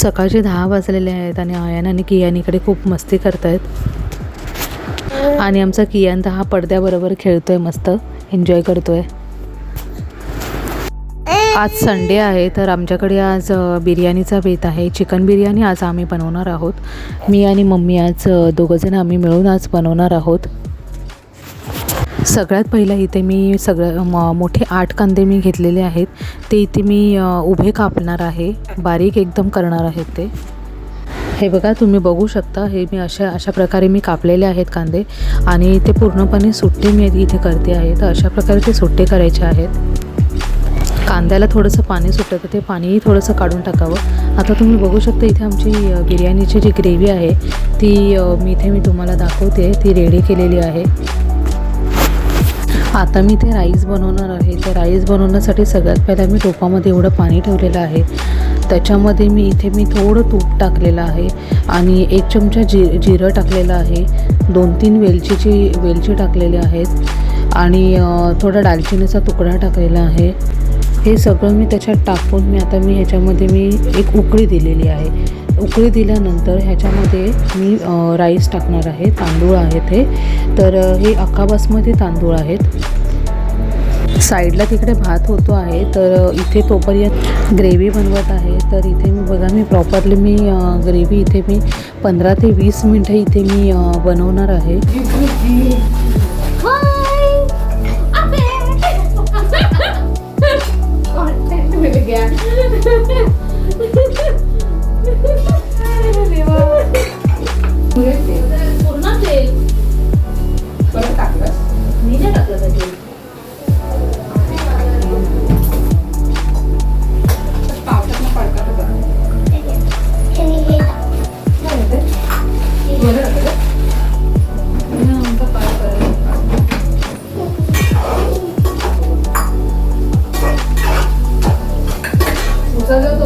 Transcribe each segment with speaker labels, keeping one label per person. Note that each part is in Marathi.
Speaker 1: सकाळचे दहा वाजलेले आहेत आणि आयान आणि कियान इकडे खूप मस्ती करतायत. आणि आमचा कियान तर हा पडद्याबरोबर खेळतोय मस्त. एन्जॉय करतोय. आज संडे आहे तर आमच्याकडे आज बिर्याणीचा बेत आहे. चिकन बिर्याणी आज आम्ही बनवणार आहोत. मी आणि मम्मी आज दोघंजण आम्ही मिळून आज बनवणार आहोत. सगळ्यात पहिलं इथे मी सगळं म मोठे आठ कांदे मी घेतलेले आहेत. ते इथे मी उभे कापणार आहे. बारीक एकदम करणार आहेत ते. हे बघा तुम्ही बघू शकता हे मी अशा अशा प्रकारे मी कापलेले आहेत कांदे. आणि ते पूर्णपणे सुट्टे मी इथे करते आहे. तर अशा प्रकारे ते सुट्टे करायचे आहेत. कांद्याला थोडंसं पाणी सुटतं तर ते पाणीही थोडंसं काढून टाकावं. आता तुम्ही बघू शकता इथे आमची बिर्याणीची जी ग्रेव्ही आहे ती मी इथे मी तुम्हाला दाखवते. ती रेडी केलेली आहे. आता मी ते राईस बनवणार आहे. तर राईस बनवण्यासाठी सगळ्यात पहिला मी टोपामध्ये एवढं पाणी ठेवलेलं आहे. त्याच्यामध्ये मी इथे मी थोडं तूप टाकलेलं आहे आणि एक चमचा जि जिरं टाकलेलं आहे. दोन तीन वेलचीची वेलची टाकलेली आहेत. आणि थोडा दालचिनीचा तुकडा टाकलेला आहे. हे सगळं मी त्याच्यात टाकून मी आता मी ह्याच्यामध्ये मी एक उकळी दिलेली आहे. उकळी दिल्यानंतर ह्याच्यामध्ये मी राईस टाकणार आहे. तांदूळ आहेत हे. तर हे अख्खा बासमती तांदूळ आहेत. साईडला तिकडे भात होतो आहे. तर इथे तोपर्यंत ग्रेव्ही बनवत आहे. तर इथे मी बघा मी प्रॉपरली मी ग्रेव्ही इथे मी पंधरा ते वीस मिनटं इथे मी बनवणार आहे.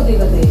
Speaker 1: 소리가 돼요.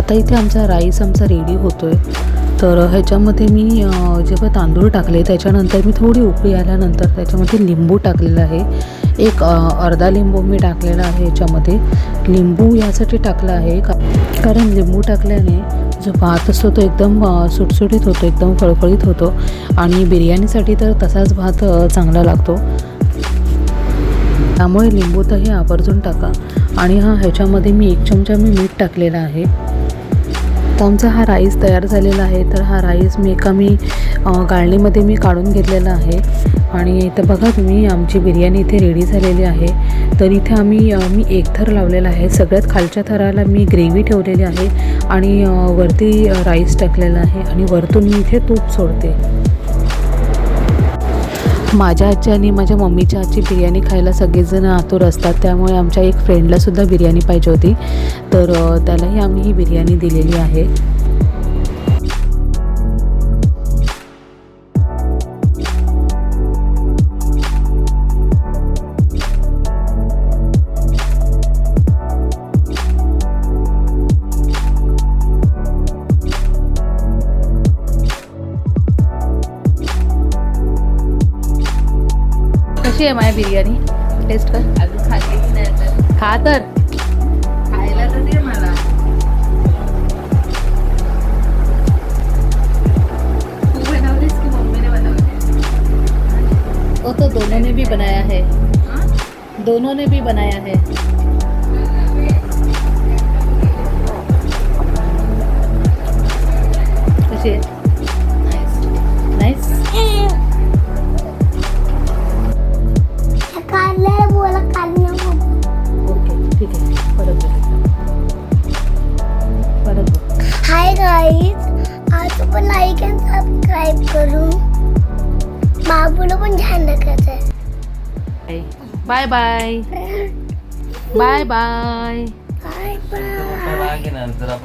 Speaker 1: आता इथे आमचा राईस आमचा रेडी होतो आहे तर ह्याच्यामध्ये मी जेव्हा तांदूळ टाकले त्याच्यानंतर मी थोडी उकळी आल्यानंतर त्याच्यामध्ये लिंबू टाकलेला आहे. एक अर्धा लिंबू मी टाकलेला आहे याच्यामध्ये लिंबू यासाठी टाकला आहे का कारण लिंबू टाकल्याने जो भात असतो तो एकदम सुटसुटीत होतो एकदम फळफळीत होतो. आणि बिर्याणीसाठी तर तसाच भात चांगला लागतो. त्यामुळे लिंबू तर हे आवर्जून टाका. आणि हा ह्याच्यामध्ये मी एक चमचा मी मीठ टाकलेला आहे. आता आमचा हा राईस तयार झालेला आहे. तर हा राईस मी एका मी गाळणीमध्ये मी काढून घेतलेला आहे. आणि इथं बघा तुम्ही आमची बिर्याणी इथे रेडी झालेली आहे. तर इथे आम्ही मी एक थर लावलेला आहे. सगळ्यात खालच्या थराला मी ग्रेव्ही ठेवलेली आहे. आणि वरती राईस टाकलेला आहे. आणि वरतून मी इथे तूप सोडते. माझ्या आजी आणि माझ्या मम्मीच्या आजची बिर्याणी खायला सगळेजण आतुर असतात. त्यामुळे आमच्या एक फ्रेंडलासुद्धा बिर्याणी पाहिजे होती. तर त्यालाही आम्ही ही बिर्याणी दिलेली आहे. कशी आहे माझी बिर्याणी टेस्ट कर
Speaker 2: अजून खाल्लेली नाही तर
Speaker 1: खा तर
Speaker 2: खायला तर दे मला तू बनवलीस की मम्मीने बनवली
Speaker 1: वो तो दोनों ने भी बनाया है? दोनों ने भी बनाया है।
Speaker 3: गाईज आज आपण लाईक अँड सबस्क्राईब करू. बाबूला पण छान लागत आहे.
Speaker 1: Bye bye bye bye
Speaker 3: bye bye